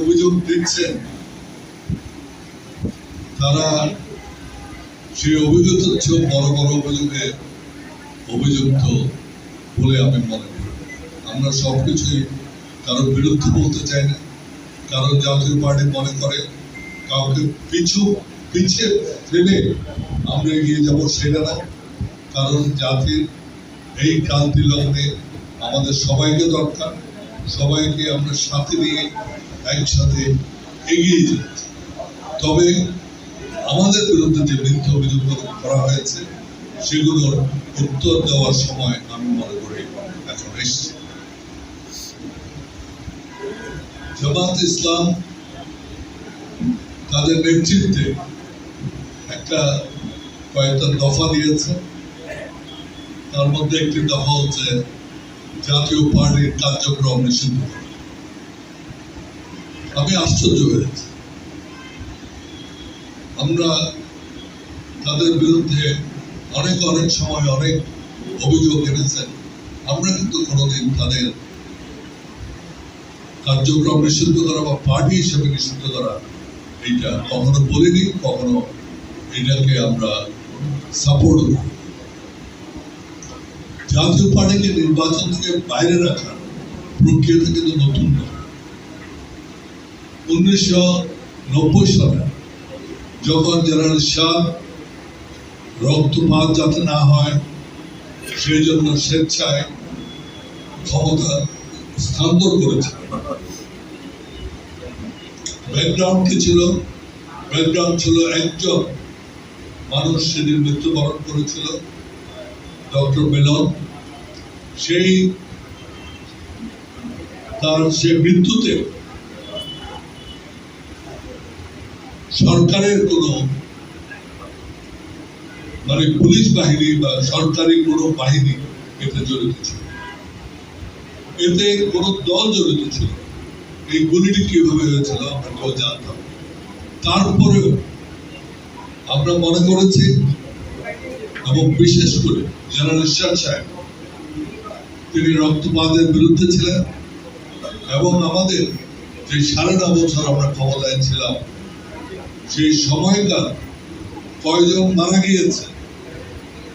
অভিযোগ দিচ্ছেন, তারা সেই অভিযুক্ত চেয়েও বড় বড় অভিযোগে অভিযুক্ত বলে আমি মনে করি। আমরা সবকিছুই কারোর বিরুদ্ধে বলতে চাই না কারণ জাতীয় পার্টি মনে করে, কাউকে পিছু, পিছিয়ে ফেলে আমরা এগিয়ে যাব সেটা না। কারণ জাতির এই ক্রান্তি লগ্নে আমাদের সবাইকে দরকার, সবাইকে আমরা সাথে নিয়ে একসাথে এগিয়ে যাচ্ছি তবে আমাদের বিরুদ্ধে যে মিথ্যা অভিযোগ করা হয়েছে সেগুলোর উত্তর দেওয়ার সময় আমি মনে করি এখন এসছে। জামাত ইসলাম তাদের নেতৃত্বে একটা কয়েকটা দফা দিয়েছে। তার মধ্যে একটি দফা হচ্ছে জাতীয় পার্টির কার্যক্রম নিষিদ্ধ করা। আমি আশ্চর্য হয়েছি আমরা তাদের বিরুদ্ধে অনেক অনেক সময় অনেক অভিযোগ এনেছেন। আমরা কিন্তু কোনোদিন তাদের কার্যক্রম নিষিদ্ধ করা বা পার্টি হিসেবে নিষিদ্ধ করা এইটা কখনো বলিনি, কখনো এটাকে আমরা সাপোর্ট করি জাতীয় পার্টিকে নির্বাচন থেকে বাইরে রাখার প্রক্রিয়াটা কিন্তু নতুন নয়। উনিশশো নব্বই সালে যখন জেনারেল শাহ রক্তপাত যাতে না হয় সেই জন্য স্বেচ্ছায় ক্ষমতা করেছে ব্যাকগ্রাউন্ড কি ছিল? ব্যাকগ্রাউন্ড ছিল একজন মানুষ সেদিন মৃত্যুবরণ করেছিল, ডক্টর মেনন সেই তার সে মৃত্যুতে সরকারের কোনো মানে পুলিশ বাহিনী বা সরকারি কোনো বাহিনী এতে জড়িত ছিল এতে কোনো দল জড়িত ছিল এই গুলিটি কীভাবে হয়েছিল আমরা কেউ জানতাম। তারপরেও আমরা মনে করেছি এবং বিশেষ করে জেনারেল ঈশ্বর সাহেব, তিনি রক্তপাতের বিরুদ্ধে ছিলেন এবং আমাদের যে সাড়ে বছর আমরা ক্ষমতায় ছিলাম সেই সময়কার কয়জন মারা গিয়েছে,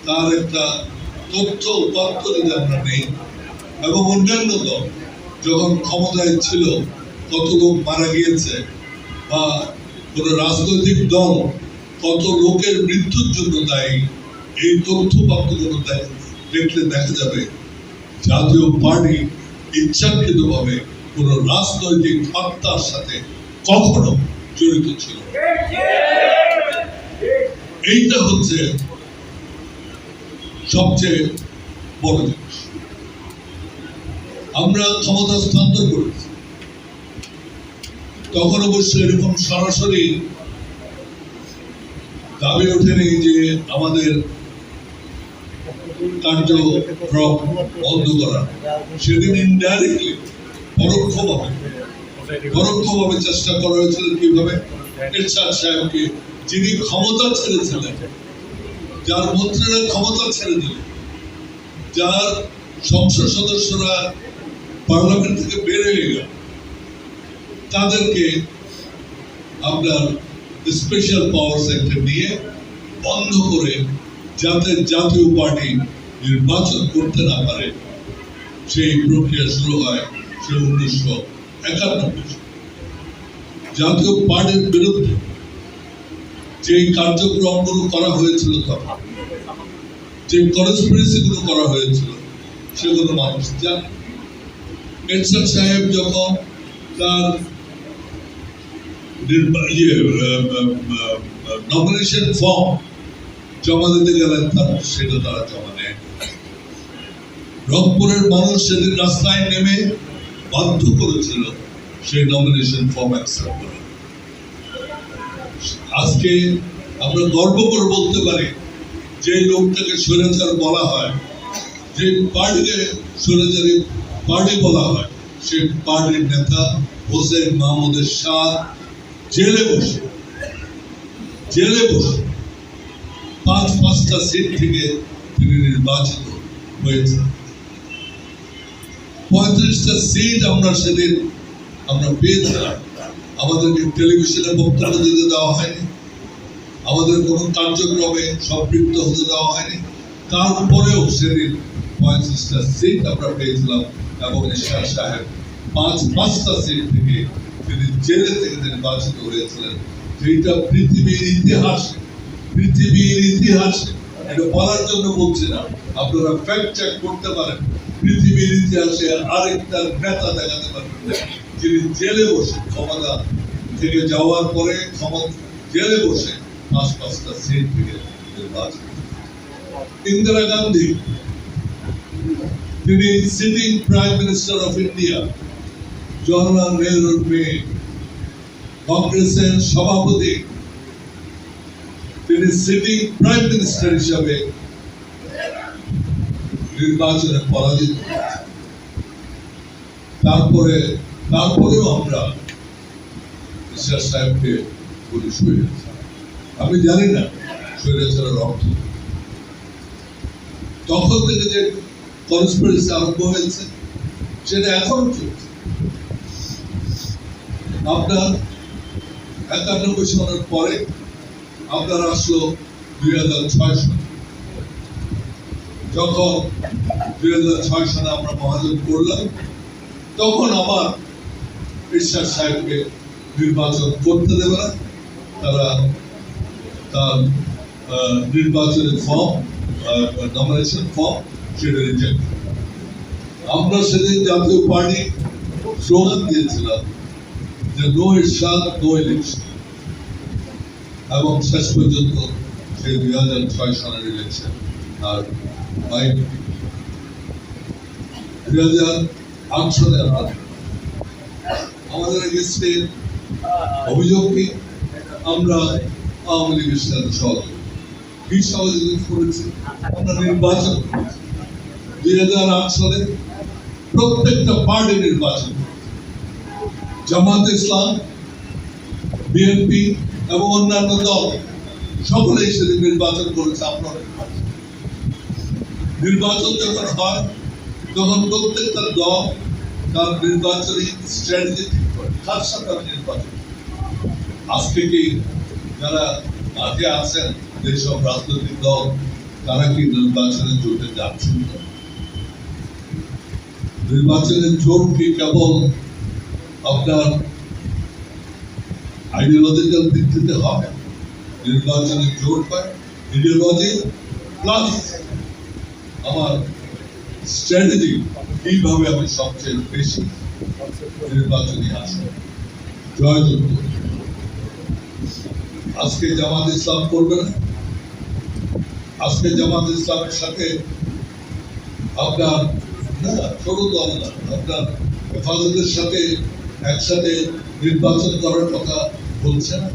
তার একটা তথ্য উপাত্ত যদি আমরা নেই, এবং অন্যান্য দল যখন ক্ষমতায় ছিল কত লোক মারা গিয়েছে বা কোনো রাজনৈতিক দল কত লোকের মৃত্যুর জন্য দায়ী, এই তথ্য প্রাপ্তগুলো দেখ- দেখলে দেখা যাবে জাতীয় পার্টি ইচ্ছাকৃতভাবে কোনো রাজনৈতিক হত্যার সাথে কখনো জড়িত ছিল এইটা হচ্ছে সবচেয়ে বড় জিনিস। আমরা ক্ষমতা স্থানান্তর করেছি। তখন অবশ্য এরকম সরাসরি দাবি ওঠেনি যে আমাদের কার্যক্রম বন্ধ করা। সেদিন ইনডাইরেক্টলি পরোক্ষভাবে চেষ্টা করা হয়েছিল কীভাবে এরশাদ সাহেবকে, যিনি ক্ষমতা ছেড়েছিলেন যার মন্ত্রীরা ক্ষমতা ছেড়ে দিলেন, যার সংসদ সদস্যরা পার্লামেন্ট থেকে বের হয়ে গেল, তাদেরকে আপনার স্পেশাল পাওয়ার নিয়ে বন্ধ করে যাতে জাতীয় পার্টি নির্বাচন করতে না পারে, সেই প্রক্রিয়া শুরু হয় সে উনিশশো সালে। জাতীয় পার্টির বিরুদ্ধে যে কার্যক্রমগুলো করা হয়েছিল তখন যে করা হয়েছিল, সেগুলো মানুষ জানে সাহেব যখন তার ইয়ে নমিনেশন ফর্ম জমা দিতে গেলেন, তার সেটা তারা জমা নেয় রংপুরের মানুষ সেদিন রাস্তায় নেমে বাধ্য করেছিল সেই নমিনেশন ফর্ম অ্যাকসেপ্ট করা। আজকে আমরা গর্ব করে বলতে পারি, যে লোকটাকে স্বৈরাচার বলা হয়, যে পার্টিকে স্বৈরাচারী পার্টি বলা হয় সেই পার্টির নেতা হোসেন মাহমুদের শাহ জেলে বসে জেলে বসে পাঁচ, পাঁচটা সিট থেকে তিনি নির্বাচিত হয়েছে পঁয়ত্রিশটা সিট আমরা সেদিন আমরা পেয়েছিলাম। আমাদেরকে টেলিভিশনে বক্তব্য দিতে দেওয়া হয়নি। আমাদের কোনো কার্যক্রমে সম্পৃক্ত হতে দেওয়া হয়নি। তারপরেও সেদিন পঁয়ত্রিশটা সিট আমরা পেয়েছিলাম এবং ঈশ্বর সাহেব পাঁচ পাঁচটা সিট থেকে তিনি জেলে থেকে তিনি নির্বাচিত হয়েছিলেন যেটা পৃথিবীর ইতিহাসে পৃথিবীর ইতিহাসে, এটা বলার জন্য বলছি না, আপনারা ফ্যাক্ট চেক করতে পারেন। পৃথিবীর ইতিহাসে আরেকটা নেতা দেখাতে পারবেন যিনি জেলে বসে ক্ষমতা থেকে যাওয়ার পরে ক্ষমতা জেলে বসে পাঁচ পাঁচটা সিট থেকে ইন্দিরা গান্ধী, তিনি sitting prime minister of India Jawaharlal নেহরুর মেয়ে, কংগ্রেসের সভাপতি, তিনি সিটিং প্রাইম মিনিস্টার হিসাবে নির্বাচনে পরাজিত তারপরে, তারপরেও আমরা ঈশ্বর সাহেবকে বলি স্বৈরাচার। আমি জানি না স্বৈরাচারের অর্থ। তখন থেকে যে কনস্পিরেসি আরম্ভ হয়েছে, সেটা এখনও চলছে। আপনার একানব্বই সনের পরে আপনার আসলো দুই হাজার ছয় সন। যখন দুই হাজার ছয় সালে আমরা মহাজন করলাম, তখন আমার ঈশ্বর সাহেবকে নির্বাচন করতে দেবে না। তারা তার নির্বাচনের ফর্ম নমিনেশন ফর্ম সেটা রিজেক্ট আমরা সেদিন জাতীয় পার্টি স্লোগান দিয়েছিলাম যে নো ইরশাদ নো ইলেকশন এবং শেষ পর্যন্ত সেই দুই হাজার ছয় সালের ইলেকশন আর দুই হাজার আট সালে আমাদের আমরা আওয়ামী লীগের সাথে করেছি? আমরা নির্বাচন দুই হাজার আট সালে প্রত্যেকটা পার্টি নির্বাচন জামাত ইসলাম, বিএনপি এবং অন্যান্য দল, সকলেই সেদিন নির্বাচন করেছে আপনারা নির্বাচন যখন হয়, তখন প্রত্যেকটা দল তার নির্বাচনী স্ট্র্যাটেজি ঠিক করে সাথে আমি নির্বাচন করব? আজকে কি যারা আছেন, যেসব রাজনৈতিক দল, তারা কি নির্বাচনে জোটে যাচ্ছেন নির্বাচনের জোট কি কেবল আপনার আইডিওলজিক্যাল ভিত্তিতে হবে নির্বাচনের জোট হয় ইডিওলজি প্লাস আমার স্ট্র্যাটেজি কীভাবে আমি সবচেয়ে বেশি নির্বাচনী আসব জয়যুক্ত আজকে জামাত ইসলাম করবে না। আজকে জামাত ইসলামের সাথে আপনার, না ছোট দল না, আপনার হেফাজতের সাথে একসাথে নির্বাচন করার কথা বলছে না।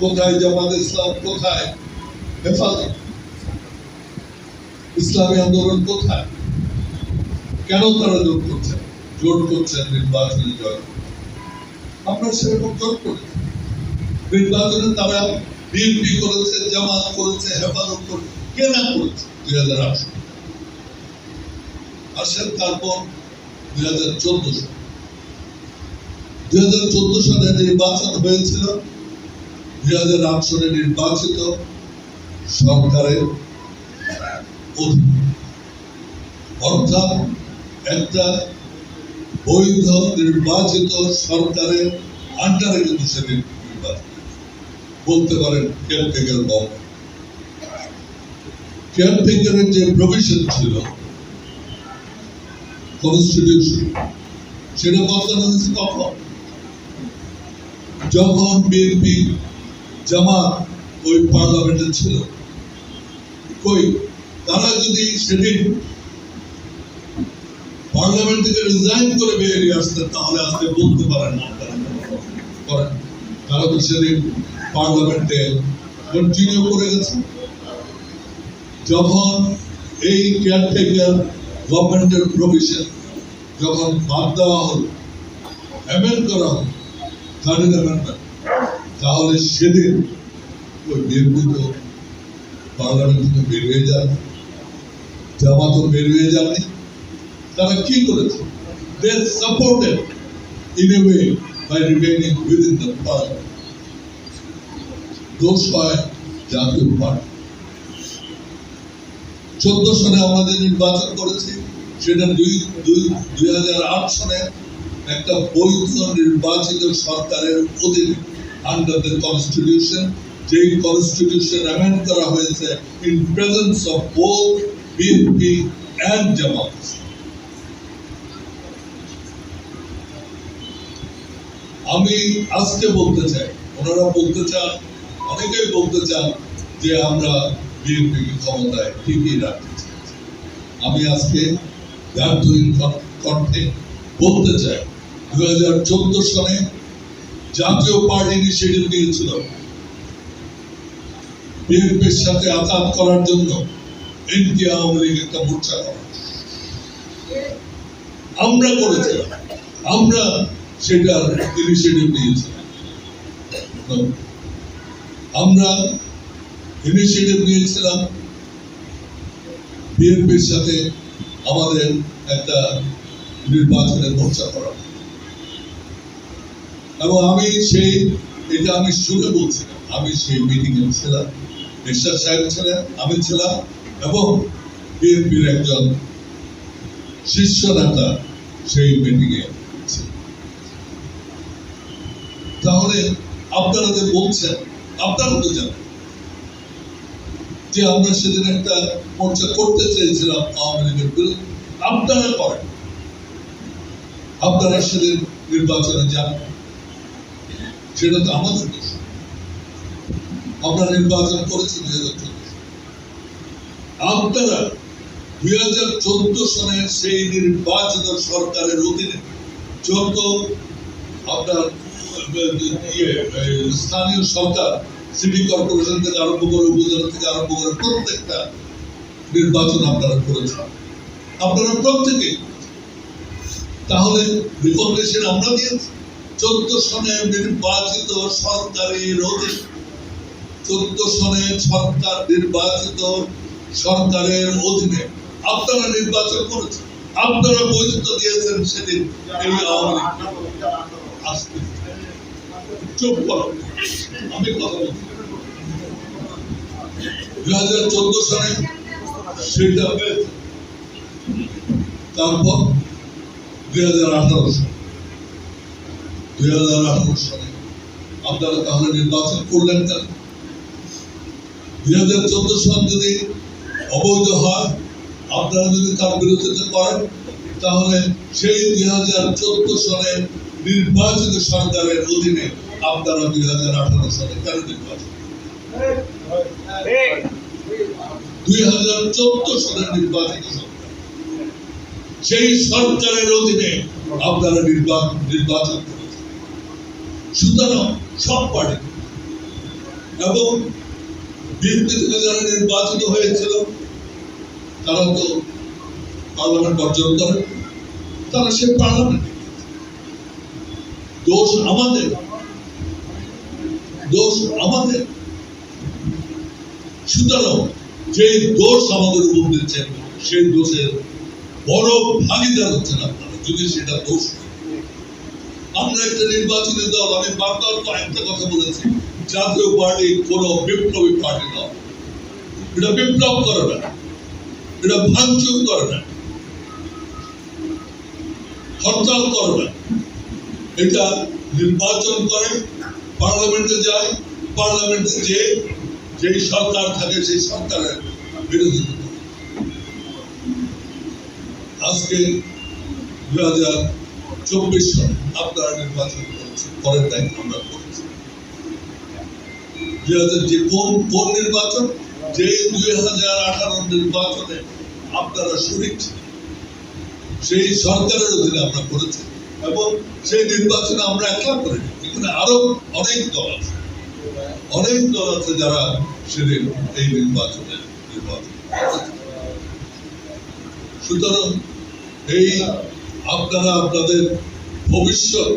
কোথায় জামাত ইসলাম, কোথায় হেফাজত? ইসলামী আন্দোলন কোথায়? কেন তারা জোট করছেন জোট করছেন নির্বাচনে জয়। আমরা সেরকম জোট করেছি নির্বাচনে তারা বিএনপি করেছে, জামাত করেছে, হেফাজত করেছে। কে না করেছে? দুই হাজার আট আসেন তারপর দুই হাজার চোদ্দ সাল। দুই হাজার চোদ্দ সালে নির্বাচন হয়েছিল। দুই হাজার আট সালে নির্বাচিত সরকারের অধীনে অর্থাৎ একটা বৈধ নির্বাচিত সরকারের আন্ডারে কিন্তু সেদিন নির্বাচন বলতে পারেন কেয়ারটেকার গভর্নমেন্ট কেয়ারটেকারের যে প্রভিশন ছিল কনস্টিটিউশন সেটা বদলানো হয়েছে কখন? যখন বিএনপি জামাত ওই পার্লামেন্টে ছিল। কই? তারা যদি সেদিন পার্লামেন্ট থেকে রিজাইন করে বেরিয়ে আসতেন তাহলে আজকে বলতে পারেন না তারা তো সেদিন পার্লামেন্টে কন্টিনিউ করে গেছে। যখন এই কেয়ারটেকার গভর্নমেন্টের প্রভিশন যখন বাদ দেওয়া হলো অ্যামেন্ড করা হলো থার্ড অ্যামেন্ডমেন্ট তাহলে সেদিন ওই বিএনপি তো পার্লামেন্ট থেকে বের হয়ে জামাতও বের হয়ে যাননি তারা কি করেছে? They supported in a way within the parliament. দোষ হয় জাতীয় পার্টি। চোদ্দ আমাদের নির্বাচন করেছি, সেটা দুই দুই দুই হাজার আট সনে একটা বৈধ নির্বাচিত সরকারের অধীনে আন্ডার দ্য কনস্টিটিউশন যেই কনস্টিটিউশন অ্যামেন্ড করা হয়েছে in presence of both BNP and Jamaat. আমি আজকে বলতে চাই, ওনারা বলতে চান, অনেকেই বলতে চান যে আমরা বিএনপি ক্ষমতায় ঠিকই রাখতে চাই আমি আজকে ব্যর্থহীন কণ্ঠে বলতে চাই দু হাজার চোদ্দ সনে জাতীয় পার্টি ইনিশিয়েটিভ নিয়েছিল। বিএনপির সাথে আঘাত করার জন্য আমরা করেছিলাম। আমরা ইনিশিয়েটিভ নিয়েছিলাম আমরা ইনিশিয়েটিভ নিয়েছিলাম বিএনপির সাথে আমাদের একটা নির্বাচনের মোর্চা করা। এবং আমি সেই, এটা আমি শুনে বলছিলাম, আমি সেই মিটিং এ ছিলাম। বিশ্বাস সাহেব ছিলেন, আমি ছিলাম। এবং বিএনপির একজন শীর্ষ নেতা সেই মিটিং এ তাহলে আপনারা যে বলছেন, আপনারা তো জানেন যে আমরা সেদিন একটা মোর্চা করতে চেয়েছিলাম আওয়ামী লীগের বিরুদ্ধে। আপনারা করেন। আপনারা সেদিন নির্বাচনে যান। সেটা তো আমাদের দোষ। আমরা নির্বাচন করেছি দুই হাজার চোদ্দ আপনারা দুই হাজার চোদ্দ সনের সেই নির্বাচিত সরকারের অধীনে যত আপনার ইয়ে, স্থানীয় সরকার সিটি কর্পোরেশন থেকে আরম্ভ করে উপজেলা থেকে আরম্ভ করে প্রত্যেকটা নির্বাচন আপনারা করেছেন। আপনারা প্রত্যেকে। তাহলে রিকগনিশন আমরা দিয়েছি। চোদ্দ সনে নির্বাচিত সরকারের অধীনে চোদ্দ সনে সরকার নির্বাচিত সরকারের অধীনে আপনারা নির্বাচন করেছেন। আপনারা বৈধতা দিয়েছেন সেদিন। এই আওয়ামী আসতে চুপ আমি কথা বলছি। দুই হাজার চোদ্দ সালে সেটা তারপর দুই হাজার আঠারো সালে। দুই হাজার আঠারো সালে আপনারা তাহলে নির্বাচন করলেন কেন? দুই হাজার চোদ্দ সাল যদি অবৈধ হয়, আপনারা যদি তার বিরোধিতা করেন, তাহলে সেই দুই হাজার চোদ্দ সালে নির্বাচিত সরকারের অধীনে আপনারা দুই হাজার আঠারো সালে কেন নির্বাচন দুই হাজার চোদ্দ সালের নির্বাচিত সরকার। সেই সরকারের অধীনে আপনারা নির্বাচন নির্বাচন করেছেন। সুতরাং সব পার্টি এবং বিএনপি যারা নির্বাচিত হয়েছিল তারা তো পার্লামেন্ট বর্জন করে তারা সে পার্লামেন্ট। দোষ আমাদের দোষ আমাদের। সুতরাং যে দোষ আমাদের উপর দিচ্ছেন সেই দোষের বড় ভাগিদার হচ্ছেন আপনারা, যদি সেটা দোষ আমরা একটা নির্বাচনী দল, আমি বারবার তো একটা কথা বলেছি জাতীয় পার্টি কোন বিপ্লবী পার্টি নয়। এটা বিপ্লব করে না। এটা ভাঙচুর করে না। হরতাল করে না। এটা নির্বাচন করে, পার্লামেন্টে যায়, পার্লামেন্টে যে, যেই সরকার থাকে, সেই সরকারের বিরোধিতা করে আজকে দু হাজার চব্বিশ সালে আপনারা নির্বাচন করেন নাই আমরা আপনারা শরিক। সেই সরকারের অধীনে আমরা করেছি এবং সেই নির্বাচনে আমরা এখানে আরও অনেক দল আছে। অনেক দল আছে যারা সেদিন এই নির্বাচনে নির্বাচন সুতরাং এই আপনারা আপনাদের ভবিষ্যৎ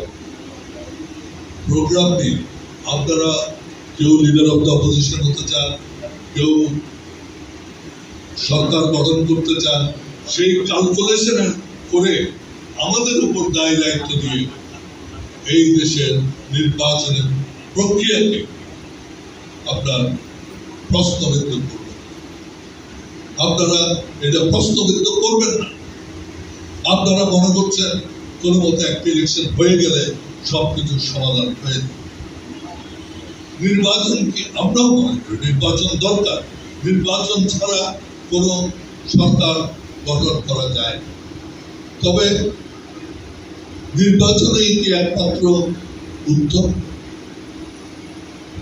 প্রোগ্রাম নিয়ে আপনারা কেউ লিডার অফ দ্য অপোজিশন হতে চান, কেউ সরকার গঠন করতে চান, সেই ক্যালকুলেশন করে আমাদের উপর দায় দায়িত্ব দিয়ে এই দেশের নির্বাচনের প্রক্রিয়াকে আপনার প্রশ্নবিদ্ধ করবেন। আপনারা এটা প্রশ্নবিদ্ধ করবেন না। আপনারা মনে করছেন কোনো মতো একটা ইলেকশন হয়ে গেলে সবকিছু সমাধান হয়ে যাবে। নির্বাচনকে আমরাও মনে করি নির্বাচন দরকার। নির্বাচন ছাড়া কোনো সরকার গঠন করা যায় তবে নির্বাচনেই কি একমাত্র উত্তর?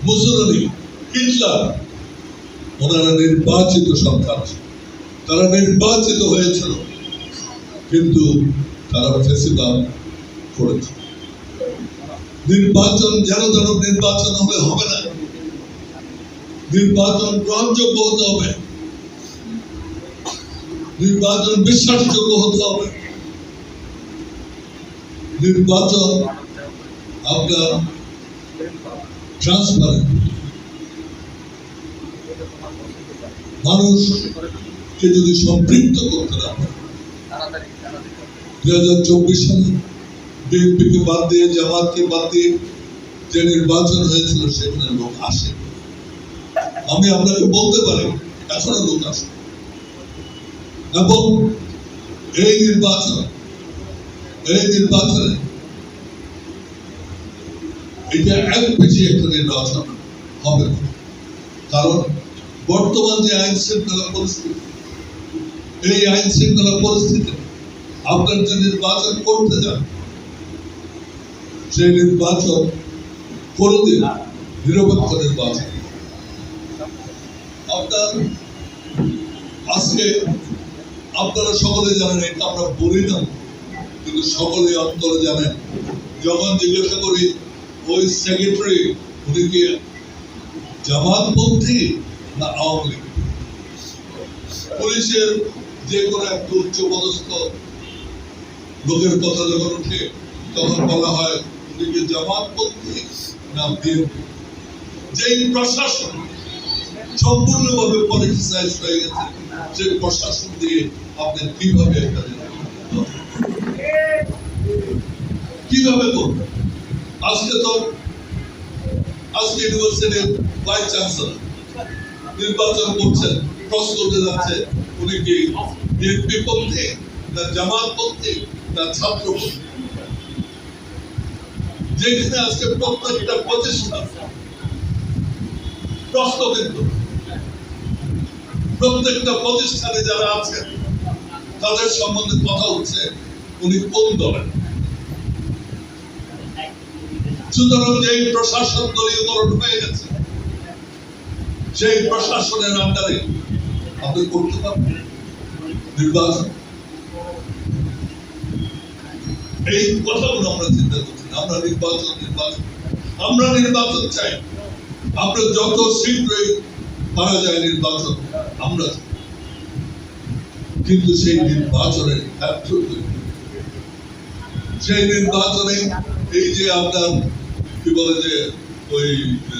মুসলিম হিটলার, ওনারা নির্বাচিত সরকার। তারা নির্বাচিত হয়েছিল, কিন্তু তারা ফেসিবাদ করেছে নির্বাচন যেন যেন নির্বাচন হলে হবে না। নির্বাচন গ্রহণযোগ্য হতে হবে। নির্বাচন বিশ্বাসযোগ্য হতে হবে। নির্বাচন আপনার ট্রান্সপারেন্ট মানুষকে যদি সম্পৃক্ত করতে না দুই হাজার চব্বিশ সালে বিএনপিকে বাদ দিয়ে জামাতকে বাদ দিয়ে যে নির্বাচন হয়েছিল সেখানে লোক আসে আমি আপনাকে বলতে পারি এখনও লোক আসে এবং এই নির্বাচন এই নির্বাচনে এটা এক বেশি একটা নির্বাচন হবে কারণ বর্তমান যে আইন শৃঙ্খলা পরিস্থিতি এই আইন শৃঙ্খলা পরিস্থিতি আপনার যে নির্বাচন করতে যান সেই নির্বাচন কোনদিন নিরপেক্ষ নির্বাচন। আপনার আজকে আপনারা সকলে জানেন এটা আমরা বলি না কিন্তু সকলে অন্তরে জানেন যখন জিজ্ঞাসা করি ওই সেক্রেটারি উনি কি জামাতপন্থী না আওয়ামী লীগ? পুলিশের যে কোনো একটা উচ্চ পদস্থ লোকের কথা যখন উঠে তখন বলা হয় উনি কি জামাতপন্থী না বিএনপি যেই প্রশাসন সম্পূর্ণভাবে পলিটিসাইজ হয়ে গেছে, সেই প্রশাসন দিয়ে আপনি কীভাবে একটা কীভাবে করবেন? আজকে তো, আজকে ইউনিভার্সিটির ভাইস চ্যান্সেলর নির্বাচন করছেন, প্রশ্ন উঠে যাচ্ছে, উনি কি বিএনপি পন্থী না জামাত পন্থী না ছাত্র পন্থী যেখানে আজকে প্রত্যেকটা প্রতিষ্ঠান প্রশ্ন কিন্তু প্রত্যেকটা প্রতিষ্ঠানে যারা আছেন, তাদের সম্বন্ধে কথা হচ্ছে, উনি কোন দলের সুতরাং যেই প্রশাসন দলীয়করণ হয়ে গেছে, সেই প্রশাসনের আন্ডারে আপনি করতে পারবেন নির্বাচন এই কথাগুলো আমরা চিন্তা করছি। আমরা নির্বাচন নির্বাচন আমরা নির্বাচন চাই। আমরা যত শীঘ্রই পারা যায় নির্বাচন, আমরা কিন্তু সেই নির্বাচনের ব্যর্থ সেই নির্বাচনে এই যে আপনার, কি বলে যে ওই যে,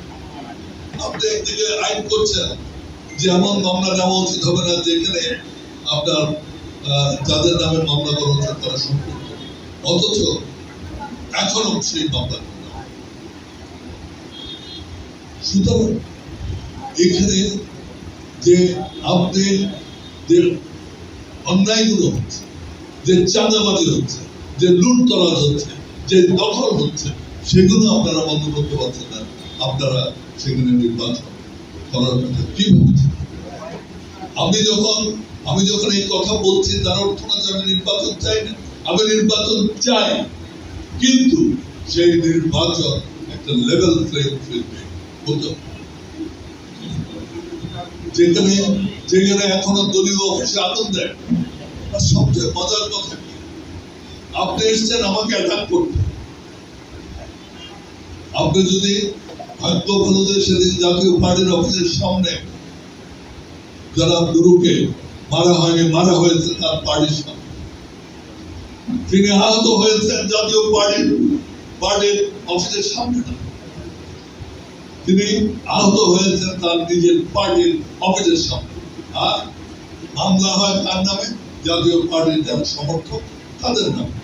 আপনি একদিকে আইন করছেন যে এমন মামলা নেওয়া উচিত হবে না যেখানে আপনার যাদের নামে মামলা করা হচ্ছে তারা অথচ এখনও সেই মামলা সুতরাং এখানে যে আপনি যে অন্যায়গুলো হচ্ছে, যে চাঁদাবাজি হচ্ছে, যে লুটতরাজ হচ্ছে, যে দখল হচ্ছে, সেগুলো আপনারা বন্ধ করতে পারছেন না। আপনারা সেখানে নির্বাচন করার কথা কি ভাবছেন আমি যখন আমি যখন এই কথা বলছি, তার অর্থ না আমি নির্বাচন চাই না, আমি নির্বাচন চাই। কিন্তু সেই নির্বাচন একটা লেভেল প্লেইং ফিল্ডে যেখানে যেখানে এখনও দলীয় অফিসে আগুন দেয়। আর সবচেয়ে মজার কথা কি? আপনি এসছেন আমাকে অ্যাটাক করতে। আপনি যদি ভাগ্য ভালো সেদিন জাতীয় পার্টির অফিসের সামনে যারা গুরুকে মারা হয়নি, মারা হয়েছে তার পার্টির সামনে। তিনি আহত হয়েছেন জাতীয় পার্টির পার্টির অফিসের সামনে তিনি আহত হয়েছেন তার নিজের পার্টির অফিসের সামনে। আর মামলা হয় তার নামে? জাতীয় পার্টির যারা সমর্থক, তাদের নামে।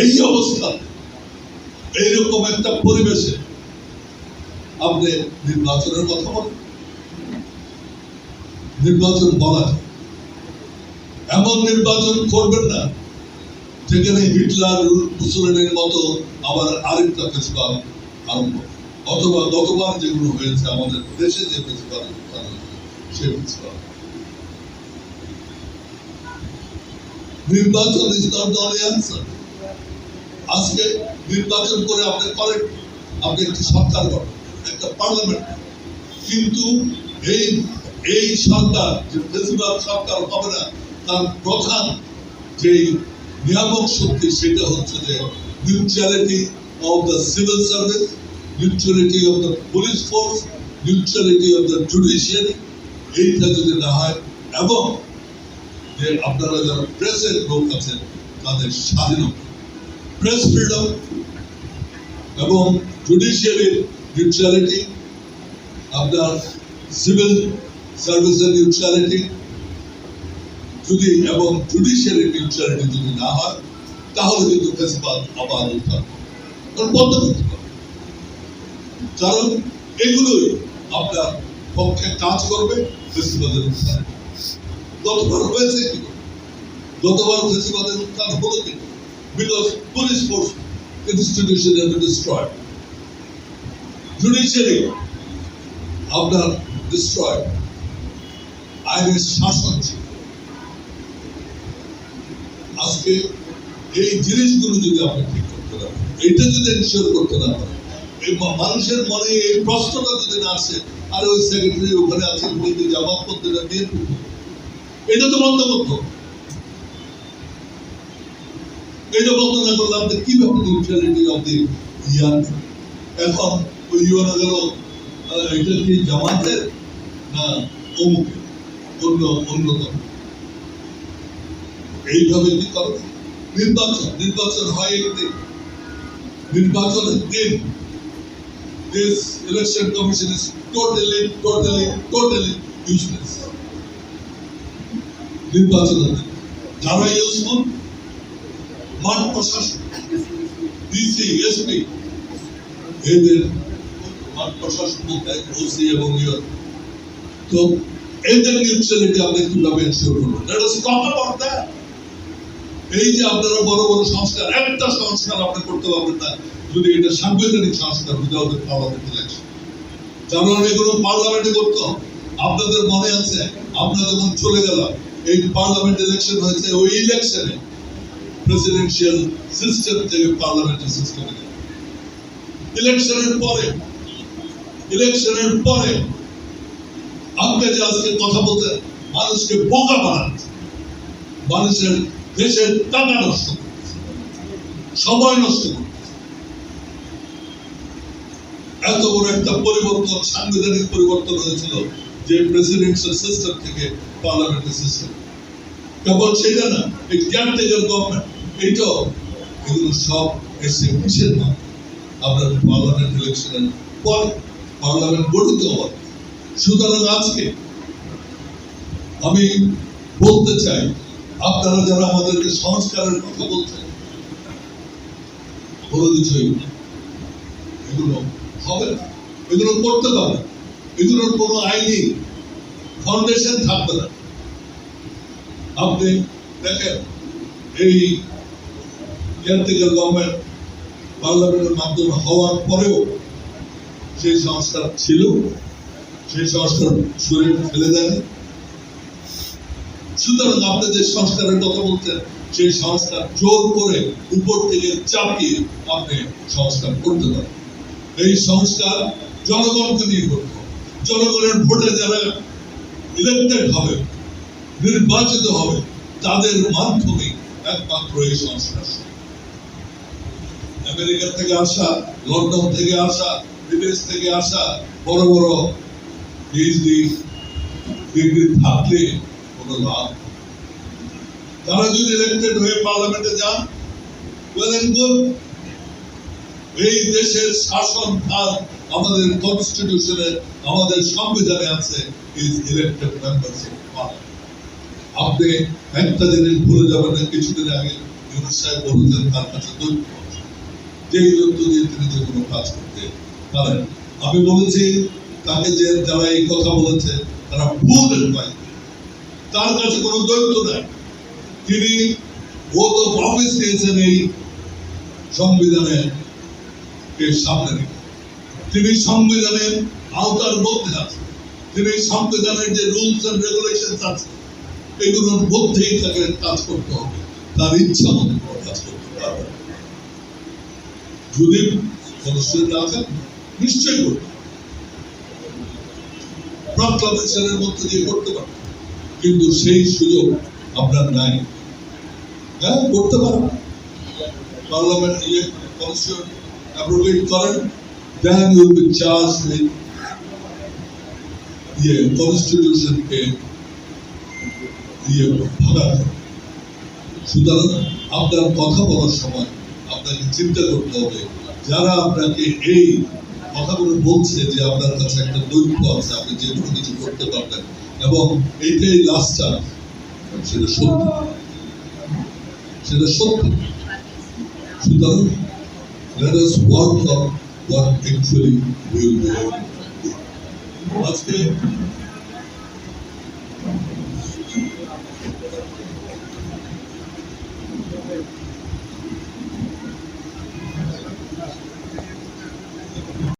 এই অবস্থা। এইরকম একটা পরিবেশে আপনি নির্বাচনের কথা বলেন। নির্বাচন বলা এমন নির্বাচন করবেন না, যেখানে হিটলার মুসলিনের মতো আবার আরেকটা ফেস্টিভাল আরম্ভ অথবা গতবার যেগুলো হয়েছে আমাদের দেশে যে ফেস্টিভাল নির্বাচন ইজ নট দ্য আজকে নির্বাচন করে আপনি করেন আপনি একটি সরকার করেন একটা পার্লামেন্ট কিন্তু এই এই সরকার, যে প্রেসিডেন্ট সরকার হবে না, তার প্রধান যে নিয়ামক শক্তি সেটা হচ্ছে যে neutrality of the civil service neutrality of the police force neutrality of the judiciary এইটা যদি না হয়, এবং যে আপনারা যারা প্রেসের লোক আছেন, তাদের স্বাধীনতা। প্রেস ফ্রিডম এবং জুডিশিয়ারির নিউট্রালিটি আপনার সিভিল সার্ভিসের নিউট্রালিটি যদি এবং জুডিশিয়ারি নিউট্রালিটি যদি না হয়, তাহলে কিন্তু ফেসবাদ আবার কারণ বন্ধ করতে হবে কারণ এগুলোই আপনার পক্ষে কাজ করবে, ফেসবাদের উত্থান গতবার হয়েছে কি? গতবার ফেসবাদের উত্থান হলো কি? Because police force institution have been destroyed judiciary আপনার ডিস্ট্রয়েড আইনের শাসন ছিল আজকে এই জিনিসগুলো যদি আপনি ঠিক করতে না এইটা যদি এনশিওর করতে না পারেন এই মানুষের মনে এই প্রশ্নটা যদি না আসে, আর ওই সেক্রেটারি ওখানে আছে কিন্তু জামাত পত্রিকা দিয়ে এটা তো বন্ধ এটা বন্ধ না করলে আপনি কীভাবে নিউট্রালিটি অফ দি ইয়ান এখন ওই ইউনো গেল এটা কি জামাতের না অমুকে অন্য, অন্যতম। এইভাবে কি করবে নির্বাচন নির্বাচন হয় একদিন নির্বাচনের দিন this election commission is totally totally totally useless নির্বাচনের দিন। যারা ইউজফুল মাঠ প্রশাসন ডিসি এসপি এদের মাঠ প্রশাসন বলতে ওসি এবং ইয়র তো এদের নিউট্রালিটি আপনি কীভাবে এনশিওর করবেন let us talk about that এই যে আপনারা বড় বড় সংস্কার, একটা সংস্কার আপনি করতে পারবেন না। যদি এটা সাংবিধানিক সংস্কার উইদাউট পার্লামেন্ট ইলেকশন যেমন এগুলো পার্লামেন্টে করতে আপনাদের মনে আছে? আপনারা যখন চলে গেলাম, এই পার্লামেন্ট ইলেকশন হয়েছে, ওই ইলেকশনে প্রেসিডেন্সিয়াল সিস্টেম থেকে পার্লামেন্টারি সিস্টেমে ইলেকশনের পরে ইলেকশনের পরে আপনি যে আজকে কথা বলতেন, মানুষকে বোকা বানাচ্ছে। মানুষের দেশের টাকা নষ্ট সময় নষ্ট এত বড় একটা পরিবর্তন, সাংবিধানিক পরিবর্তন হয়েছিল যে প্রেসিডেন্সিয়াল সিস্টেম থেকে পার্লামেন্টারি সিস্টেম কেবল সেটা না, এই কেয়ারটেকার গভর্নমেন্ট এইটাও এগুলো সব এসে আপনার পার্লামেন্ট ইলেকশনের পরে পার্লামেন্ট গঠিত হওয়ার। সুতরাং আজকে আমি বলতে চাই, আপনারা যারা আমাদেরকে সংস্কারের কথা বলছেন, কোনো কিছুই এগুলো হবে না। এগুলো করতে পারবে এগুলোর কোনো আইনি ফাউন্ডেশন থাকবে না। আপনি দেখেন, এই কেয়ারটেকার গভর্নমেন্ট পার্লামেন্টের মাধ্যমে হওয়ার পরেও সেই সংস্কার ছিল, সেই সংস্কার সরে ফেলে দেন সুতরাং আপনি যে সংস্কারের কথা বলছেন, সেই সংস্কার জোর করে উপর থেকে চাপিয়ে আপনি সংস্কার করতে পারেন এই সংস্কার জনগণকে নিয়ে করতে। জনগণের ভোটে যারা ইলেক্টেড হবে, নির্বাচিত হবে, তাদের মাধ্যমে একমাত্র এই সংস্কার। আমেরিকা থেকে আসা, লন্ডন থেকে আসা, বিদেশ থেকে আসা, বড় বড় পিএইচডি ডিগ্রি থাকলে কোনো লাভ তারা যদি ইলেক্টেড হয়ে পার্লামেন্টে যান এই দেশের শাসন ভার আমাদের কনস্টিটিউশনে আমাদের সংবিধানে আছে ইজ ইলেক্টেড পার্লামেন্ট আপনি একটা জিনিস ভুলে যাবেন কিছুদিন আগে সাহেব তার কাছে দৈত্য। যেই দৈত্য দিয়ে তিনি যে কোনো কাজ করতে পারেন। আমি বলেছি, তাকে যে যারা এই কথা বলেছে, তারা ভুল অ্যাডভাইস তার কাছে কোনো দৈত্য নাই। তিনি ও তো অফিস নিয়েছেন এই সংবিধানে কে সামনে রেখে। তিনি সংবিধানের আওতার মধ্যে আছেন তিনি সংবিধানের যে রুলস এন্ড রেগুলেশন আছে, এগুলোর মধ্যেই তাকে কাজ করতে হবে। তার ইচ্ছা মতো কাজ করতে পারবে। যদি কনস্টিটিউশন আছেন নিশ্চয়ই করতে প্রক্লামেশনের মধ্যে দিয়ে করতে পারবে। কিন্তু সেই সুযোগ আপনার নাই। হ্যাঁ করতে পারেন পার্লামেন্ট কনস্টিটিউশন অ্যাপ্রোভেট করেন। You will be charged with ইয়ে কনস্টিটিউশনকে ইয়ে ভাগাতে সুতরাং আপনার কথা বলার সময় আপনাকে চিন্তা করতে হবে। যারা আপনাকে এই কথাগুলো বলছে যে আপনার কাছে একটা দৈত্য আছে, আপনি যে কোনো কিছু করতে পারবেন। এবং এইটাই লাস্ট চান্স সেটা সত্য। সেটা সত্য। সুতরাং to